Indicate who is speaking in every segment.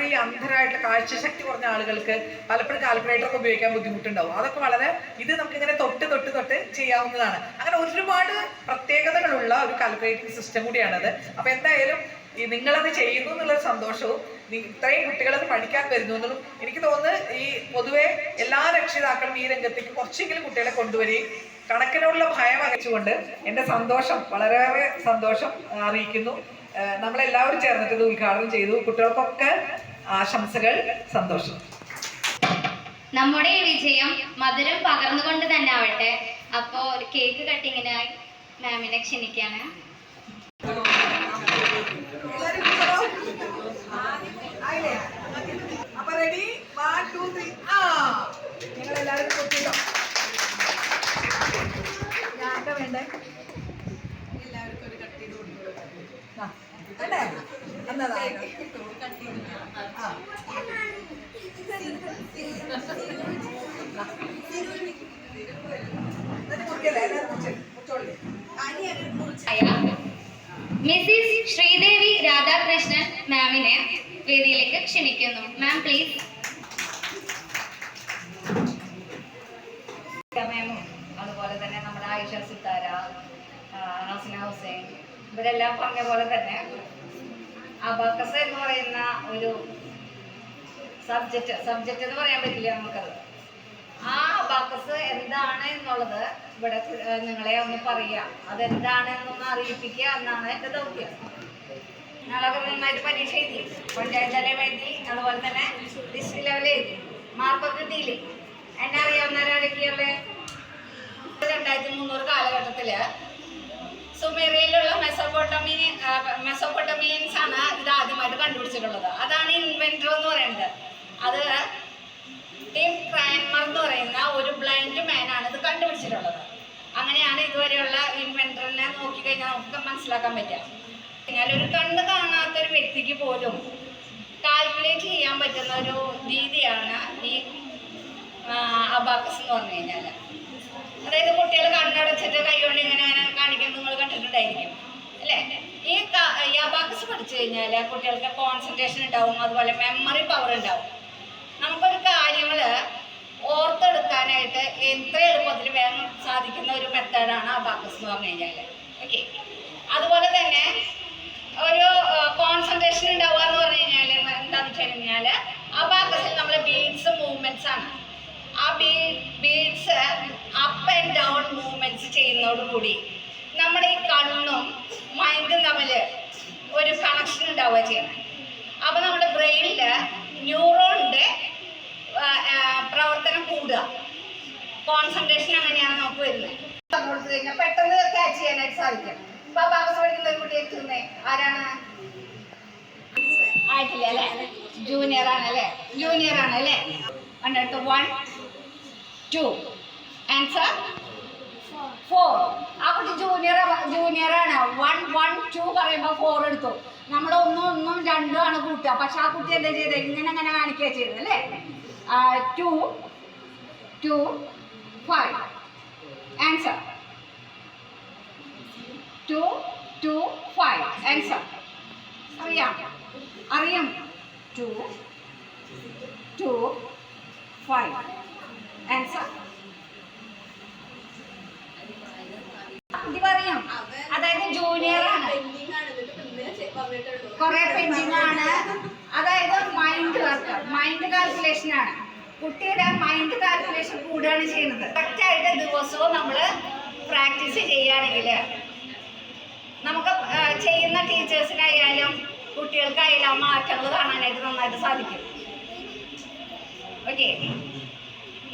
Speaker 1: പലപ്പോഴും ഈ അന്ധരായിട്ടുള്ള കാഴ്ചശക്തി കുറഞ്ഞ ആളുകൾക്ക് പലപ്പോഴും കാൽക്കുലേറ്റർ ഒക്കെ ഉപയോഗിക്കാൻ ബുദ്ധിമുട്ടുണ്ടാവും. അതൊക്കെ വളരെ ഇത് നമുക്ക് ഇങ്ങനെ തൊട്ട് തൊട്ട് തൊട്ട് ചെയ്യാവുന്നതാണ്. അങ്ങനെ ഒരുപാട് പ്രത്യേകതകളുള്ള ഒരു കാൽക്കുലേറ്റിംഗ് സിസ്റ്റം കൂടിയാണത്. അപ്പൊ എന്തായാലും ഈ നിങ്ങളത് ചെയ്യുന്നു എന്നുള്ളൊരു സന്തോഷവും ഇത്രയും കുട്ടികളത് പഠിക്കാൻ വരുന്നു എന്നുള്ളതും എനിക്ക് തോന്നുന്നു ഈ പൊതുവെ എല്ലാ രക്ഷിതാക്കളും ഈ രംഗത്തേക്ക് കുറച്ചെങ്കിലും കുട്ടികളെ കൊണ്ടുവരികയും കണക്കിനോടുള്ള ഭയം അകച്ചുകൊണ്ട് എന്റെ സന്തോഷം വളരെയേറെ സന്തോഷം അറിയിക്കുന്നു. നമ്മളെല്ലാവരും ചേർന്നിട്ട് ഇത് ഉദ്ഘാടനം ചെയ്തു. കുട്ടികൾക്കൊക്കെ ആശംസകൾ സന്തോഷം.
Speaker 2: നമ്മുടെ ഈ വിജയം മധുരം പകർന്നുകൊണ്ട് തന്നെ ആവട്ടെ. അപ്പോൾ ഒരു കേക്ക് കട്ടിങ്ങിനായി മാമിനെ ക്ഷണിക്കാണ്.
Speaker 1: അപ്പൊ റെഡി
Speaker 2: മിസ്സിസ് ശ്രീദേവി രാധാകൃഷ്ണൻ മാമിനെ വേദിയിലേക്ക് ക്ഷണിക്കുന്നു. മാം പ്ലീസ്
Speaker 3: മാമും അതുപോലെ തന്നെ നമ്മുടെ ആയിഷ സിത്താര ഹസന ഹുസൈൻ. ഇവരെല്ലാം പറഞ്ഞ പോലെ തന്നെ അബാക്കസ് എന്ന് പറയുന്ന ഒരു സബ്ജക്റ്റ് സബ്ജക്റ്റ് എന്ന് പറയാൻ പറ്റില്ല നമുക്കത്. ആ അബാക്കസ് എന്താണ് എന്നുള്ളത് ഇവിടെ നിങ്ങളെ ഒന്ന് പറയുക അതെന്താണ് എന്നൊന്ന് അറിയിപ്പിക്കുക എന്നാണ് എന്റെ ദൗത്യം. ഞങ്ങളൊക്കെ നന്നായിട്ട് പരീക്ഷ എഴുതി. പഞ്ചായത്ത് തലം എഴുതി അതുപോലെ തന്നെ ഡിസ്ട്രിക്ട് ലെവൽ എഴുതി. മാർക്കൊക്കെ കിട്ടിയില്ലേ? എന്നെ അറിയാവുന്നവരാരൊക്കെയല്ലേ രണ്ടായിരത്തി മുന്നൂറ് കാലഘട്ടത്തിൽ സുമേറിയയിലുള്ള മെസോപ്പൊട്ടമി മെസോപ്പൊട്ടമിയൻസ് ആണ് ഇത് ആദ്യമായിട്ട് കണ്ടുപിടിച്ചിട്ടുള്ളത്. അതാണ് ഇൻവെന്റർ എന്ന് പറയുന്നത്. അത് ടിം ക്രൈമർ എന്ന് പറയുന്ന ഒരു ബ്ലൈൻഡ് മാൻ ആണ് ഇത് കണ്ടുപിടിച്ചിട്ടുള്ളത്. അങ്ങനെയാണ് ഇതുവരെയുള്ള ഇൻവെന്ററിനെ നോക്കിക്കഴിഞ്ഞാൽ നമുക്ക് മനസ്സിലാക്കാൻ പറ്റുക. കഴിഞ്ഞാൽ ഒരു കണ്ണ് കാണാത്ത ഒരു വ്യക്തിക്ക് പോലും കാൽക്കുലേറ്റ് ചെയ്യാൻ പറ്റുന്ന ഒരു രീതിയാണ് ഈ അബാക്കസ് എന്ന് പറഞ്ഞു കഴിഞ്ഞാൽ അതായത് കുട്ടികൾ കണ്ണടച്ചിട്ട് കൈകൊണ്ട് ഇങ്ങനെ ഇങ്ങനെ കാണിക്കുന്നത് നിങ്ങൾ കണ്ടിട്ടുണ്ടായിരിക്കും അല്ലേ ഈ ക- ഈ അബാക്കസ് പഠിച്ചു കഴിഞ്ഞാൽ കുട്ടികൾക്ക് കോൺസെൻട്രേഷൻ ഉണ്ടാവും അതുപോലെ മെമ്മറി പവർ ഉണ്ടാവും. നമുക്കൊരു കാര്യങ്ങൾ ഓർത്തെടുക്കാനായിട്ട് എത്ര എളുപ്പത്തിൽ വേഗം സാധിക്കുന്ന ഒരു മെത്തേഡാണ് അബാക്കസ് എന്ന് പറഞ്ഞു കഴിഞ്ഞാൽ ഓക്കെ അതുപോലെ തന്നെ ഒരു കോൺസെൻട്രേഷൻ ഉണ്ടാവുക എന്ന് പറഞ്ഞു കഴിഞ്ഞാൽ എന്താണെന്ന് വെച്ച് കഴിഞ്ഞാൽ അബാക്കസിൽ നമ്മൾ ബീഡ്സ് മൂവ്മെന്റ്സ് ആണ്. ആ bee beads up and down movements ചെയ്യുന്നതോടുകൂടി നമ്മുടെ ഈ കണ്ണും മൈൻഡും തമ്മിൽ ഒരു കണക്ഷൻ ഉണ്ടാവുക ചെയ്യണം അപ്പോൾ നമ്മുടെ ബ്രെയിനിൽ ന്യൂറോണിന്റെ പ്രവർത്തനം കൂടുക. കോൺസെൻട്രേഷൻ അങ്ങനെയാണ് നമുക്ക് വരുന്നത്. കൊടുത്തു കഴിഞ്ഞാൽ പെട്ടെന്ന് ക്യാച്ച് ചെയ്യാനായിട്ട് സാധിക്കും. ഇപ്പൊ ബാബസ് പഠിക്കുന്ന ഒരു കുട്ടി എത്തുന്നേ ആരാണ്? ആയിട്ടില്ല അല്ലേ? ജൂനിയർ ആണ് അല്ലേ? ജൂനിയർ ആണ് അല്ലേ? കണ്ടെടുത്ത് വൺ ടു ആൻസർ ഫോർ ആ കുട്ടി ജൂനിയർ ആണ്. വൺ വൺ ടു പറയുമ്പോൾ ഫോർ എടുത്തു. നമ്മൾ ഒന്നും ഒന്നും രണ്ടും ആണ് കൂട്ടുക. പക്ഷെ ആ കുട്ടി എന്താ ചെയ്തത് ഇങ്ങനെ അങ്ങനെ കാണിക്കുക ചെയ്തത് അല്ലേ? Two two five answer two two five answer അറിയാം. അറിയാം. ടു ടു ഫൈവ് ആൻസർ ഇത് പറയാം അതായത് ജൂനിയർ ആണ് കുറെ പെൻഡിങ് ആണ് അതായത് മൈൻഡ് വർക്ക് മൈൻഡ് കാൽക്കുലേഷൻ ആണ്. കുട്ടിയുടെ മൈൻഡ് കാൽക്കുലേഷൻ കൂടുകയാണ് ചെയ്യുന്നത്. കറക്റ്റ് ആയിട്ട് ദിവസവും നമ്മൾ പ്രാക്ടീസ് ചെയ്യുകയാണെങ്കിൽ നമുക്ക് ചെയ്യുന്ന ടീച്ചേഴ്സിനായാലും കുട്ടികൾക്കായാലും ആ മാറ്റങ്ങൾ കാണാനായിട്ട് നന്നായിട്ട് സാധിക്കും. ഓക്കെ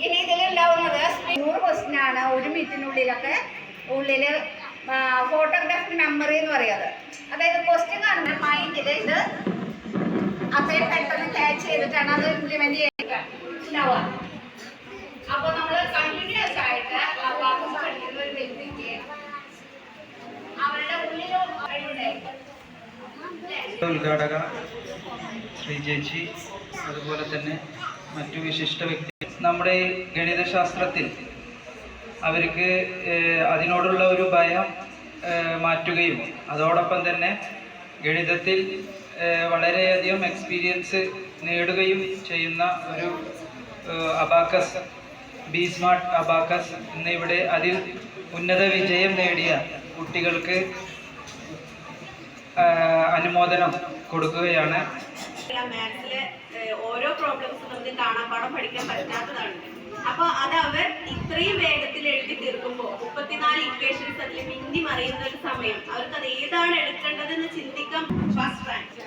Speaker 3: ഇനി ഇതിലുണ്ടാവുന്നത് നൂറ് ക്വസ്റ്റിനാണ് ഒരു മിനിറ്റിനുള്ളിലൊക്കെ ഉള്ളിൽ ഫോട്ടോഗ്രാഫി മെമ്മറി എന്ന് പറയുന്നത് അതായത് ക്വസ്റ്റ്യൻ കാണുന്ന മൈൻഡിൽ ഇത് അത്രയും പെട്ടെന്ന് ക്യാച്ച് ചെയ്തിട്ടാണ് അത് ഇംപ്ലിമെന്റ് ചെയ്യുക അപ്പൊ നമ്മൾ കണ്ടിന്യൂസ് ആയിട്ട് അവരുടെ ഉള്ളിലും?
Speaker 4: ഉദ്ഘാടക ശ്രീ ചേച്ചി അതുപോലെ തന്നെ മറ്റു വിശിഷ്ട വ്യക്തി. നമ്മുടെ ഗണിതശാസ്ത്രത്തിൽ അവർക്ക് അതിനോടുള്ള ഒരു ഭയം മാറ്റുകയും അതോടൊപ്പം തന്നെ ഗണിതത്തിൽ വളരെയധികം എക്സ്പീരിയൻസ് നേടുകയും ചെയ്യുന്ന ഒരു അബാക്കസ് ബി സ്മാർട്ട് അബാക്കസ് എന്നിവിടെ അതിൽ ഉന്നത വിജയം നേടിയ കുട്ടികൾക്ക് അനുമോദനം കൊടുക്കുകയാണ്.
Speaker 5: ഓരോ പ്രോബ്ലംസും നമുക്ക് പാഠം പഠിക്കാൻ പറ്റാത്തതാണ് അപ്പൊ അത് അവർ ഇത്രയും വേഗത്തിൽ എഴുതി തീർക്കുമ്പോൾ മുപ്പത്തിനാല് ഇക്വേഷൻസ് അതിൽ മിന്നി മറിയുന്ന ഒരു സമയം അവർക്ക് അത് ഏതാണ് എടുക്കേണ്ടതെന്ന് ചിന്തിക്കാൻ ഫസ്റ്റ് റാങ്ക്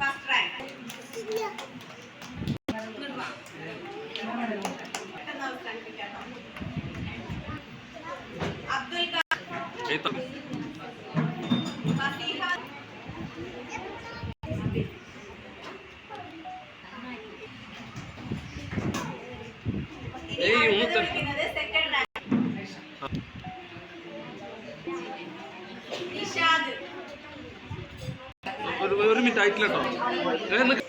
Speaker 5: സഫ അബ്ദുൽ
Speaker 6: ആയിട്ടില്ല കേട്ടോ